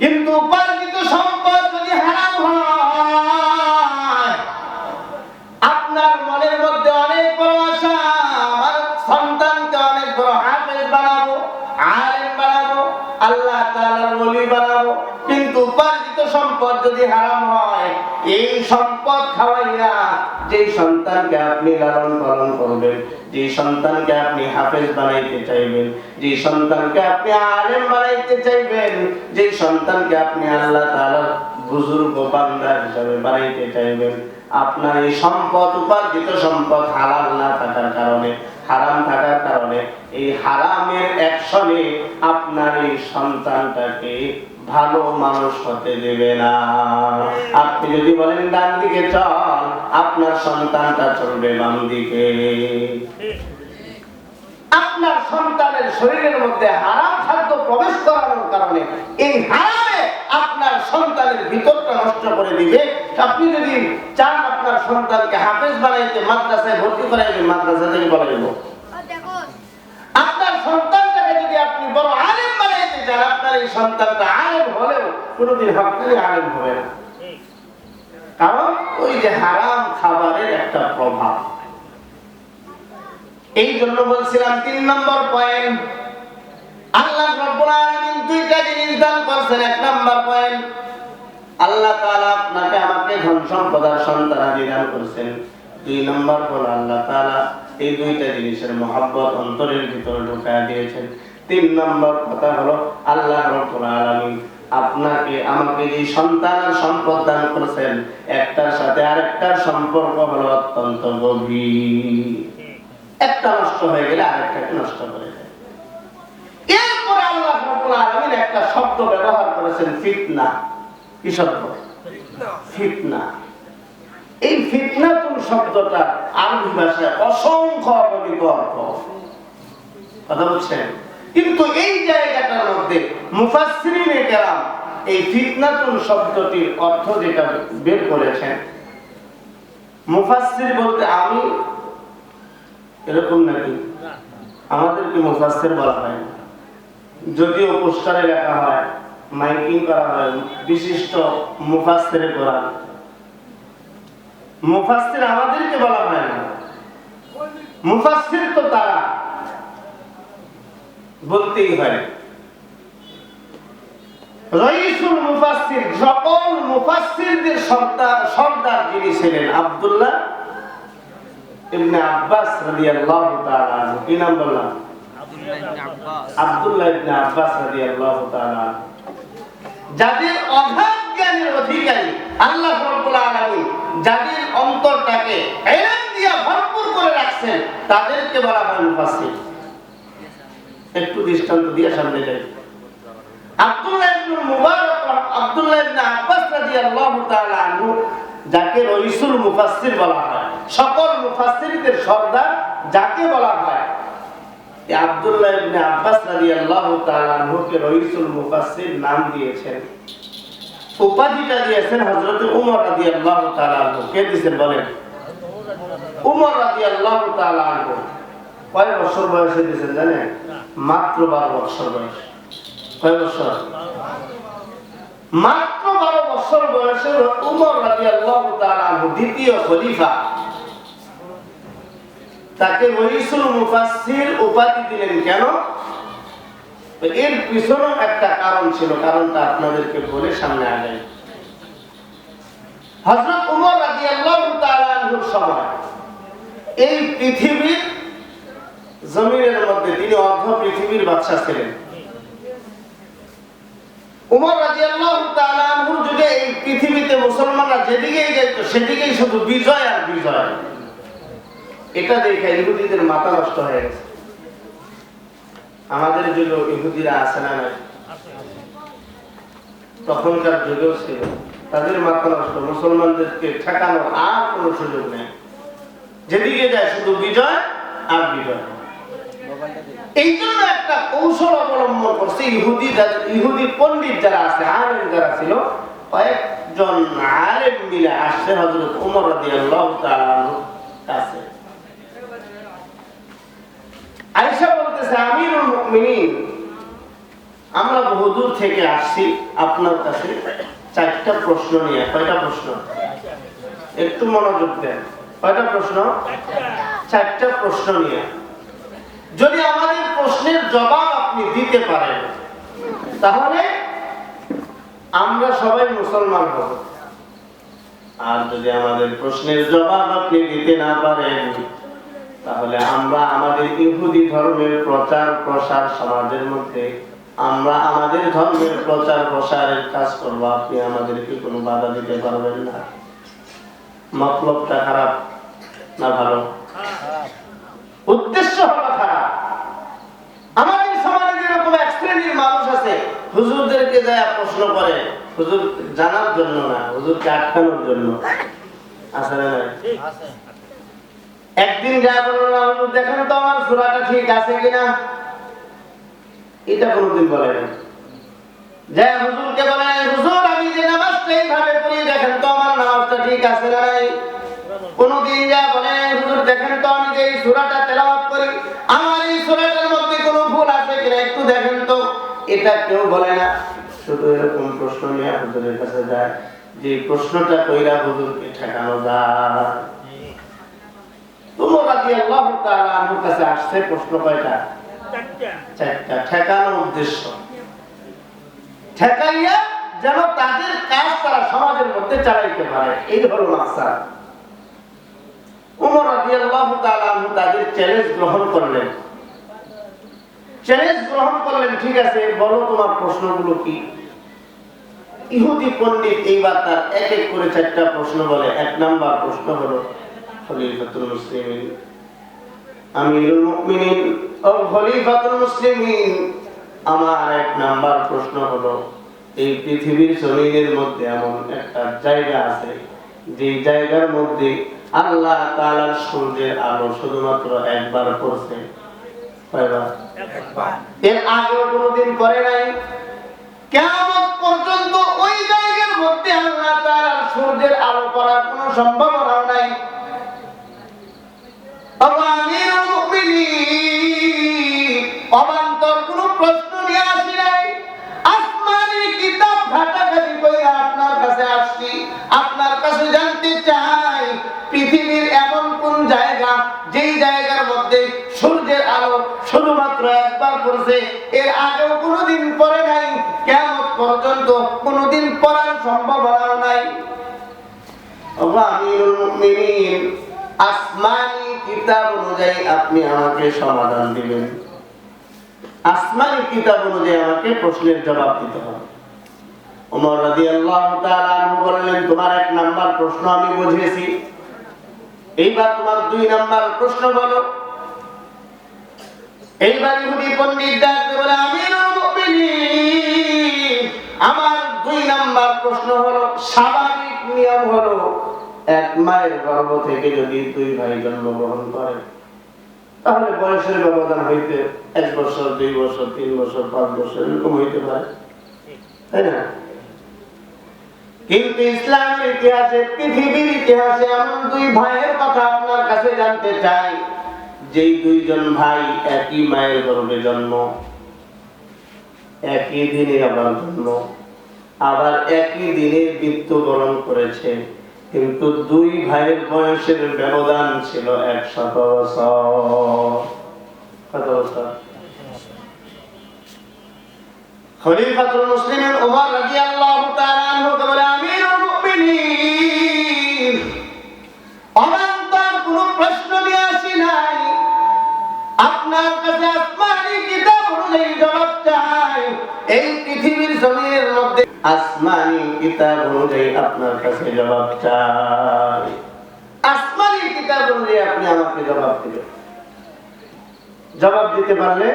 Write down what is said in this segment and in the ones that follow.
কিন্তু উপার্জিত সম্পদ যদি হারাম হয়, আপনার মনের মধ্যে অনেক বড় আশা, আমার সন্তানকে অনেক বড় হাফেজ বানাবো, আলেম বানাবো, আল্লাহ তাআলার ওলি বানাবো, কিন্তু উপার্জিত সম্পদ যদি হারাম হয় এই সম্পদ খাওয়াইয়া যে সন্তানকে আপনি লালন পালন করবেন, যে সন্তানকে আপনি হাফেজ বানাইতে চাইবেন, যে সন্তানকে আপনি আলেম বানাইতে চাইবেন, যে সন্তানকে আপনি আল্লাহ বুজুর্গ হিসাবে বানাইতে চাইবেন, আপনার এই সম্পদ, উপার্জিত সম্পদ হালাল না থাকার কারণে, হারাম থাকার কারণে, এই হারামের অ্যাকশনে আপনার এই সন্তানটাকে ভালো মানুষ হতে দেবে না। আপনি যদি বলেন ডান দিকে চল আপনার সন্তানটা চলবে বাম দিকে। আপনার সন্তানের শরীরের মধ্যে হারাম খাদ্য প্রবেশ করানোর কারণে এই হারামে আপনার সন্তানের ভিতরটা নষ্ট করে দিবে। আপনি যদি চান আপনার সন্তানকে হাফেজ বানাইতে মাদ্রাসায় ভর্তি করাইবেন মাদ্রাসা থেকে বলাইব আপনার সন্তানটাকে যদি আপনি বড় আলেম চান আপনার এই সন্তানটা আলেম হলেও কোনোদিন হকানি আলেম হবে না। কারণ ওই যে হারাম খাবারের একটা প্রভাব। এই জন্য বলছিলাম তিন নম্বর পয়েন্ট, আল্লাহ রব্বুল আলামিন দুইটা জিনিস দান করছেন। এক নম্বর পয়েন্ট, আল্লাহ তাআলা আপনাকে আমাকে ধন সম্পদ আর সন্তানাদি দান করছেন। দুই নম্বর হলো আল্লাহ তাআলা এই দুইটা জিনিসের মহব্বত অন্তরের ভিতরে ঢুকায় দিয়েছেন। তিন নম্বর কথা হলো আল্লাহ রব্বুল আলামিন আপনাকে আমাকে যে সন্তান আর সম্পদ দান করেছেন একটার সাথে আরেকটার সম্পর্ক হলো অত্যন্ত গভীর। একটা নষ্ট হয়ে গেলে আরেকটাকে নষ্ট করে দেয়। এরপরে আল্লাহ রাব্বুল আলামিন একটা শব্দ ব্যবহার করেছেন ফিতনা। কি শব্দ? ফিতনা। এই ফিতনাতুল শব্দটা আরবি ভাষায় অসংখ্য অগণিত অর্থ কথা বলছেন? কিন্তু এই জায়গাটার মধ্যে মুফাসসিরিনে কেরাম, এই ফিতনাতুল শব্দটির অর্থ যেটা বের করেছেন। মুফাসসির বলতে আমি? এরকম নাকি? আমাদেরকে মুফাসসির বলা হয়। যদিও পোস্টারে লেখা হয়, মাইকিং করা হয়, বিশিষ্ট মুফাসসিরে করা মুফাসসির আমাদেরকে বলা হয় না। মুফাসসির তো তারা বলতেই হয়। রইসুল মুফাসসির সকল মুফাসসিরদের সর্দার সর্দার যিনি ছিলেন আব্দুল্লাহ ইবনে আব্বাস রাদিয়াল্লাহু তাআলা কি নাম বললাম? আব্দুল্লাহ ইবনে আব্বাস। রাদিয়াল্লাহু তাআলা যাদের অগাধ জ্ঞানের অধিকারী আল্লাহ রাব্বুল আলামিন যাদের অন্তরটাকে ইলম দিয়া ভরপুর করে রাখছেন তাদেরকে বলা হয় মুফাসসির। একটু দৃষ্টান্ত দিয়ে সামনে যাই। সকল নাম দিয়েছেন। উপাধিটা দিয়েছেন হযরত উমর রাদিয়াল্লাহু তাআলা কে দিয়েছেন বলেন? উমর রাদিয়াল্লাহু তাআলা আনহু। বছর বয়সে দিয়েছেন জানেন? মাত্র বারো বছর বয়স। কয় বছর? মাত্র বারো বছর বয়সে উমর তাআলা আনহু, দ্বিতীয় খলিফা। তাকে রইসুল মুফাসসির উপাধি দিলেন কেন? এর পিছনেও একটা কারণ ছিল, কারণটা আপনাদেরকে বলে সামনে আগাই। হজরত উমর তাআলা আনহুর সময় এই পৃথিবীর জমিনের মধ্যে তিনি অর্ধ পৃথিবীর বাদশা ছিলেন। উমর তাআলা যুগে এই পৃথিবীতে মুসলমানরা যেত সেদিকেই শুধু বিজয় আর বিজয়। এটা দেখে ইহুদিদের মাথা নষ্ট হয়ে গেছে। আমাদের যুগে ইহুদিরা আছে না তখনকার যুগেও ছিল। তাদের মাথা নষ্ট, মুসলমানদেরকে ঠেকানোর আর কোনো সুযোগ নেই। যেদিকে যায় শুধু বিজয় আর বিজয়। এই জন্য একটা কৌশল অবলম্বন করছে ইহুদি ইহুদি যারা আছে, আলেম যারা ছিল, কয়েকজন আলেম মিলে আসছে হজরত উমর তাআলা আনহুর কাছে। বলতেছে আমরা বহুদূর থেকে আসছি আপনার কাছে চারটা প্রশ্ন নিয়ে। কয়টা প্রশ্ন? একটু মনোযোগ দেন। কয়টা প্রশ্ন? চারটা প্রশ্ন নিয়ে। যদি আমাদের প্রশ্নের জবাব আপনি দিতে পারেন, তাহলে আমরা সবাই মুসলমান হব। আর যদি আমাদের প্রশ্নের জবাব আপনি দিতে না পারেন, তাহলে আমরা আমাদের ইহুদি ধর্মের প্রচার প্রসার সমাজের মধ্যে আমরা আমাদের ধর্মের প্রচার প্রসারের কাজ করব। আপনি আমাদেরকে কোনো বাধা দিতে পারবেন না। মতলবটা খারাপ না ভালো? উদ্দেশ্য হলো খারাপ আমাদের সমাজে যেরকম এক শ্রেণির মানুষ আছে হুজুরদেরকে যায় প্রশ্ন করে হুজুর জানার জন্য না হুজুরকে আটকানোর জন্য। না একদিন যা বলল না হুজুর দেখেন তো আমার সুরাটা ঠিক আছে কিনা? এটা কোনোদিন বলে না যে হুজুরকে বলে হুজুর আমি যে নামাজটা এইভাবে দেখেন তো আমার নামাজটা ঠিক আছে না নাই? কোনদিন যা বলে হুজুর দেখেন তো আমি যে এই সূরাটা তেলাওয়াত করি আমার এই সূরাটার মধ্যে কোনো ভুল আছে কিনা? একটু দেখেন এটা কেউ বলে না। শুধু এরকম প্রশ্ন নিয়ে হুজুরের কাছে যায় যে প্রশ্নটা কইরা হুজুরকে ঠেকানো যায়। তোমরা রাদিয়াল্লাহু তাআলা আনহুর কাছে আসছে প্রশ্ন কয়টা? চারটা। ঠেকানোর উদ্দেশ্য। ঠেকাইয়া যেন তাদের কাজ তারা সমাজের মধ্যে চালাইতে পারে। এই হলো মাকসাদ। উমর রাদিয়াল্লাহু তাআলা তাদের চ্যালেঞ্জ গ্রহণ করলেন। চ্যালেঞ্জ গ্রহণ করলেন, ঠিক আছে, বলো তোমার প্রশ্নগুলো কি? ইহুদি পণ্ডিত এইবার তার এক এক করে চারটা প্রশ্ন বলে। এক নাম্বার প্রশ্ন হলো, খলিফাতুল মুসলিমিন, আমিরুল মুমিনিন, ও খলিফাতুল মুসলিমিন। আমার এক নাম্বার প্রশ্ন হলো, এই পৃথিবীর জমিনের মধ্যে এমন একটা জায়গা আছে, যে জায়গার মধ্যে আল্লাহ তাআলার সূর্যের আলো শুধুমাত্র একবার পড়ছে এর আগেও কোনোদিন করে নাই। কেমন পর্যন্ত ওই জায়গার মধ্যে আল্লাহ তাআলার সূর্যের আলো পড়ার কোনো সম্ভাবনা নাই। কোনো প্রশ্ন নিয়ে আসি নাই। আসমানি কিতাব কইরা আপনার কাছে আসছি। আপনার কাছে জানতে চাই, পৃথিবীর এমন কোন জায়গা যেই জায়গার মধ্যে সূর্যের আলো একবার পড়ছে এর আগেও কোনোদিন পড়ে নাই কেমন পর্যন্ত কোনোদিন পড়ার সম্ভাবনা নাই। আসমানি কিতাব অনুযায়ী আপনি আমাকে সমাধান দিবেন। আসমানি কিতাব অনুযায়ী আমাকে প্রশ্নের জবাব দিতে হবে। ওমর আনহু বললেন, তোমার এক নাম্বার প্রশ্ন আমি বুঝিয়েছি এইবার তোমার দুই নাম্বার প্রশ্ন বলো। এইবার পণ্ডিত বলে আমার দুই নাম্বার প্রশ্ন হলো, স্বাভাবিক নিয়ম হলো, এক মায়ের গর্ভ থেকে যদি দুই ভাই জন্মগ্রহণ করে তাহলে বয়সের ব্যবধান হইতে এক বছর, দুই বছর, তিন বছর, পাঁচ বছর, এরকম হইতে পারে। তাই না? কিন্তু ইসলামের ইতিহাসে, পৃথিবীর ইতিহাসে এমন দুই ভাইয়ের কথা আপনার কাছে জানতে চাই। যেই দুইজন ভাই একই মায়ের গর্ভে জন্ম, একই দিনে আবার জন্ম, আবার একই দিনে মৃত্যুবরণ করেছে, কিন্তু দুই ভাইয়ের বয়সের ব্যবধান ছিল একশত বছর। কত বছর? খলিফাতুল মুসলিমিন ওমর রাদিয়াল্লাহু তাআলা আনহু বলে এই পৃথিবীর জমিনের মধ্যে আসমানি কিতাব অনুযায়ী আপনার কাছে জবাব চাই। আসমানি কিতাব অনুযায়ী আপনি আমাকে জবাব দিবেন। জবাব দিতে পারলে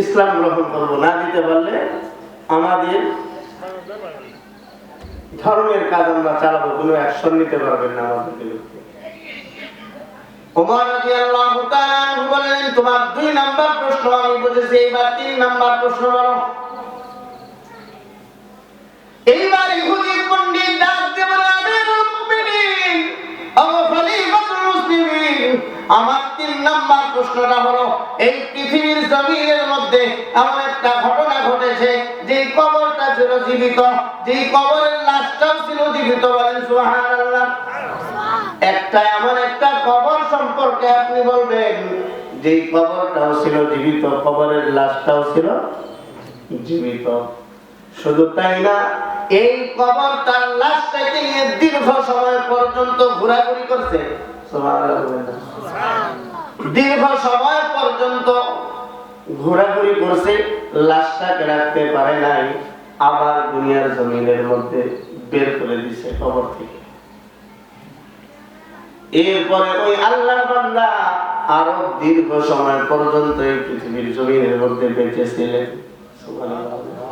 ইসলাম গ্রহণ করব, না দিতে পারলে আমাদের ধর্মের কাজ আমরা চালাবো, কোনো অ্যাকশন নিতে পারবেন না আমাদের বিরুদ্ধে। তোমার দুই নাম্বার প্রশ্ন আমি বুঝেছি, এইবার তিন নাম্বার প্রশ্ন বলো। এইবার আমার তিন নাম্বার প্রশ্নটা হলো, এই পৃথিবীর জমিনের মধ্যে এমন একটা ঘটনা ঘটেছে যে কবরটা ছিল জীবিত যে কবরের লাশটাও ছিল জীবিত বলেন সুবহানাল্লাহ। একটা এমন একটা কবর সম্পর্কে আপনি বলবেন যে কবরটাও ছিল জীবিত, কবরের লাশটাও ছিল জীবিত। শুধু তাই না এই কবরটার লাশটাকে নিয়ে দীর্ঘ সময় পর্যন্ত ঘোরাঘুরি করছে? দীর্ঘ সময় পর্যন্ত ঘোরাঘুরি করছে লাশটাকে রাখতে পারে নাই, আবার দুনিয়ার জমিনের মধ্যে বের করে দিছে কবর থেকে এরপরে ওই আল্লাহর বান্দা আরও দীর্ঘ সময় পর্যন্ত এই পৃথিবীর জমিনের মধ্যে বেঁচে ছিলেন সুবহানাল্লাহ।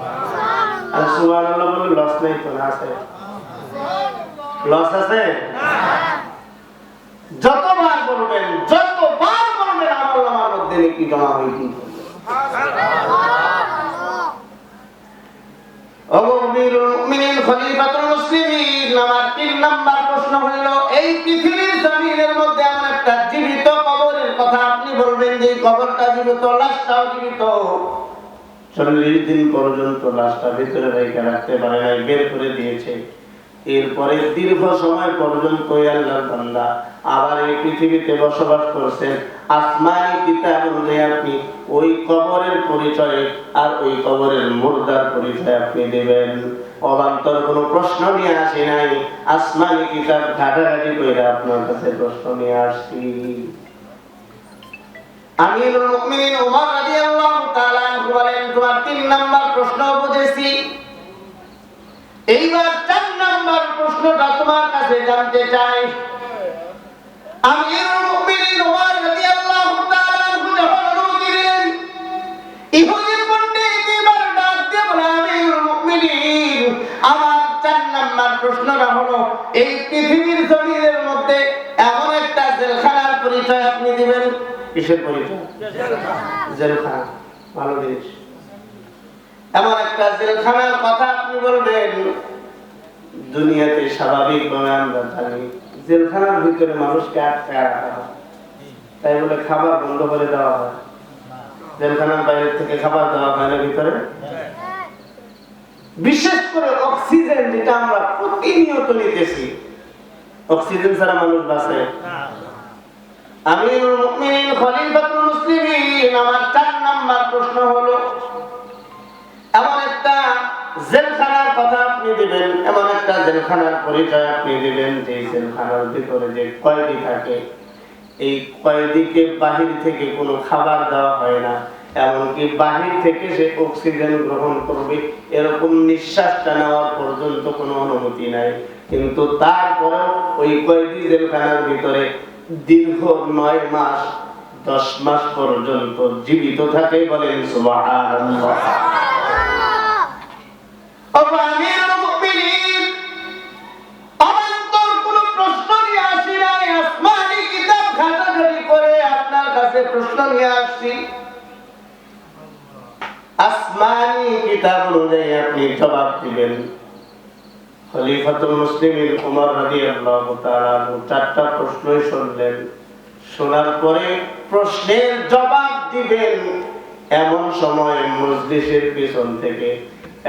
আর সুবহানাল্লাহ বলে লস নেই তো আছে। লস আছে? যতবার বলবেন যতবার বলবেন আমল নামার মধ্যে নাকি জমা হইতে অগভীরুল মুমিনিন, খলিফাতুল মুসলিমিন, আমার তিন নাম্বার প্রশ্ন হইল, এই পৃথিবীর জমিনের মধ্যে এমন একটা জীবিত কবরের কথা আপনি বলবেন যে কবরটা জীবিত, লাশটাও জীবিত। চল্লিশ দিন পর্যন্ত লাশটা ভিতরে রেখে রাখতে পারে নাই, বের করে দিয়েছে। এরপরে দীর্ঘ সময় পর্যন্ত বান্দা আবার এই পৃথিবীতে বসবাস করছেন আসমানি কিতাব অনুযায়ী আপনি ওই কবরের পরিচয় আর ওই কবরের মুর্দার পরিচয় আপনি দেবেন। অবান্তর কোনো প্রশ্ন নিয়ে আসি নাই। আসমানি কিতাব ঘাটাঘাটি করে আপনার কাছে প্রশ্ন নিয়ে মুমিনিন ওমর রাদিয়াল্লাহু আমার চার নাম্বার প্রশ্নটা হলো, এই পৃথিবীর জমিনের মধ্যে এমন একটা জেলখানার পরিচয় আপনি দিবেন? কিসের পরিচয়? ভালো জিনিস। এমন একটা জেলখানার কথা আপনি বলবেন, দুনিয়াতে স্বাভাবিকভাবে আমরা জানি, জেলখানার ভিতরে মানুষকে আটকে রাখা তাই বলে খাবার বন্ধ করে দেওয়া হয়। জেলখানার বাইরে থেকে খাবার দেওয়া হয় না ভিতরে? বিশেষ করে অক্সিজেন যেটা আমরা প্রতিনিয়ত নিতেছি। অক্সিজেন ছাড়া মানুষ বাঁচে। আমিরুল মুমিনিন খলিফাতুল মুসলিমিন, আমার চার নাম্বার প্রশ্ন হলো, এমন একটা জেলখানার কথা আপনি দিবেন, এমন একটা জেলখানার পরিচয় আপনি দিবেন, যে জেলখানার ভিতরে যে কয়েদি থাকে, এই কয়েদিকে বাহির থেকে কোনো খাবার দেওয়া হয় না, এমনকি বাহির থেকে সে অক্সিজেন গ্রহণ করবে, এরকম নিঃশ্বাসটা নেওয়ার পর্যন্ত কোনো অনুমতি নাই, কিন্তু তারপরেও ওই কয়েদি জেলখানার ভিতরে দীর্ঘ নয় মাস দশ মাস পর্যন্ত জীবিত থাকে বলেন প্রশ্ন নিয়ে আসছি। আসমানি কিতাব অনুযায়ী আপনি জবাব দিবেন। খলিফাতুল মুসলিমিন উমর রাদিয়াল্লাহু তাআলা চারটা প্রশ্নই শুনলেন। শোনার পরে প্রশ্নের জবাব দিবেন এমন সময় মজলিসের পিছন থেকে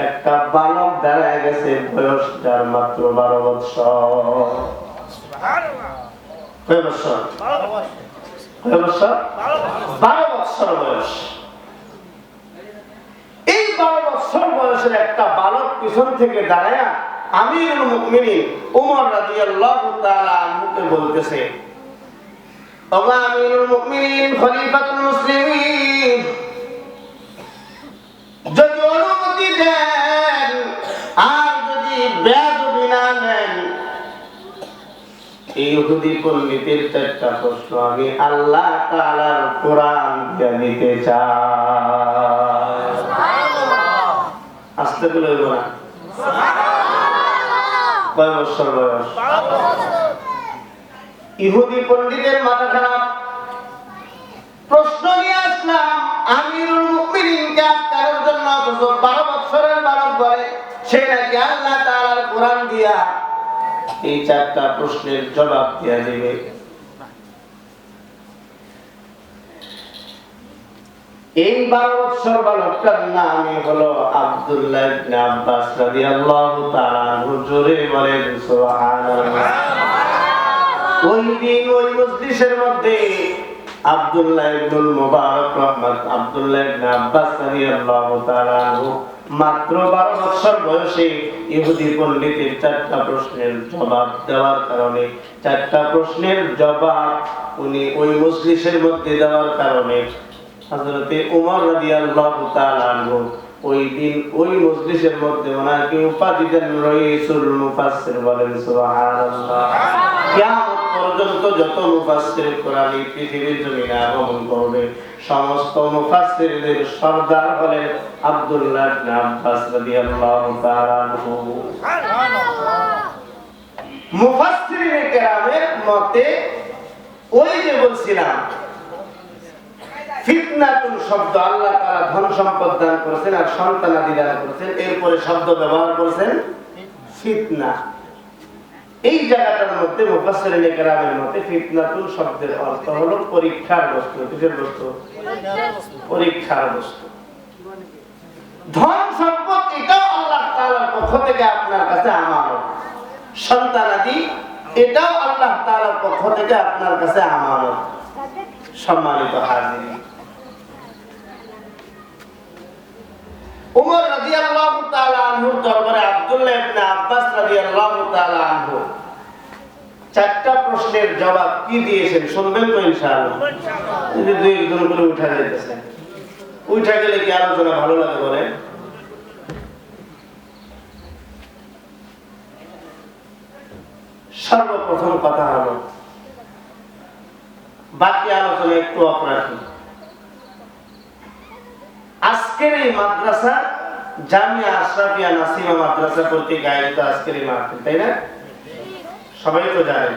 একটা বালক দাঁড়ায় গেছে, বয়স যার মাত্র বারো বৎসর। বৎসর বয়সের একটা বালক পিছন থেকে দাঁড়ায় আমিরুল মুমিনিন উমর রাদিয়াল্লাহু তাআলা আনহুকে বলতেছে ওগো আমিরুল খলিফাতুল মুসলিমিন যদি অনুমতি দেন আর যদি না নেন এই ইহুদি পণ্ডিতের চারটা প্রশ্ন আমি আল্লাহ তাআলার কোরআন দিতে চাই। আসতে বলে না? কয় বছর বয়স ইহুদি পন্ডিতের মাথা খারাপ। প্রশ্ন নিয়ে আসলাম, আমিরুল জন্য অথচ বারো বছরের বারো করে সে নাকি আল্লাহ কোরআন দিয়া এই চারটা প্রশ্নের জবাব দিয়া দেবে। এই বারো হলো ইবনে আব্বাস রাদিয়াল্লাহু তাআলা আনহু জোরে বলেন সুবহানাল্লাহ। ওই দিন ওই মজলিসের মধ্যে আব্দুল্লাহ ইবনুল মুবারক রহমান আব্দুল্লাহ ইবনে আব্বাস রাদিয়াল্লাহু তাআলা মাত্র 12 বছর বয়সে ইহুদি পণ্ডিতের চারটা প্রশ্নের জবাব দেওয়ার কারণে, চারটা প্রশ্নের জবাব উনি ওই মজলিসের মধ্যে দেওয়ার কারণে ওমর রাদিয়াল্লাহু তাআলা আনহু, ওই দিন ওই মজলিসের মধ্যে ওনাকে উপাধি দেন রইসুল মুফাসসির বলেন, সুবহানাল্লাহ। কিয়ামত পর্যন্ত যত মুফাসসির কোরআন পৃথিবীর জমিনে আগমন করবে, সমস্ত মুফাসসিরদের সর্দার হলেন আব্দুল্লাহ ইবনে আব্বাস রাদিয়াল্লাহু তাআলা মুফাসসিরিনে কেরামের মতে ওই যে বলছিলাম ফিতনাতুল শব্দ আল্লাহ তাআলা ধন সম্পদ দান করেছেন আর সন্তানাদি দান করেছেন, এরপরে শব্দ ব্যবহার করেছেন ফিতনা। এই জায়গাটার মধ্যে মুফাসসিরিনে কেরামের মতে ফিতনাতুল শব্দের অর্থ হলো পরীক্ষার বস্তু। কিসের বস্তু? পরীক্ষার বস্তু। ধন সম্পদ এটাও আল্লাহ তাআলার পক্ষ থেকে আপনার কাছে আমানত সন্তানাদি এটাও আল্লাহ তাআলার পক্ষ থেকে আপনার কাছে আমানত সম্মানিত হাজির উমর রাদিয়াল্লাহু তাআলা আনহুর দরবারে আব্দুল্লাহ ইবনে আব্বাস রাদিয়াল্লাহু তাআলা আনহু। চারটা প্রশ্নের জবাব কি দিয়েছেন শুনবেন তো ইনশাআল্লাহ? যদি দুই একজন করে উঠা যাইতেছে। উঠা গেলে কি আলোচনা ভালো লাগে বলেন? সর্বপ্রথম কথা হলো, বাকি আলোচনা একটু অপরাধী আজকের এই মাদ্রাসা জামিয়া আশরাফিয়া নাসিমা মাদ্রাসা কর্তৃক আয়োজিত আজকের এই মাহফিল, তাই না? সবাই তো জানেন।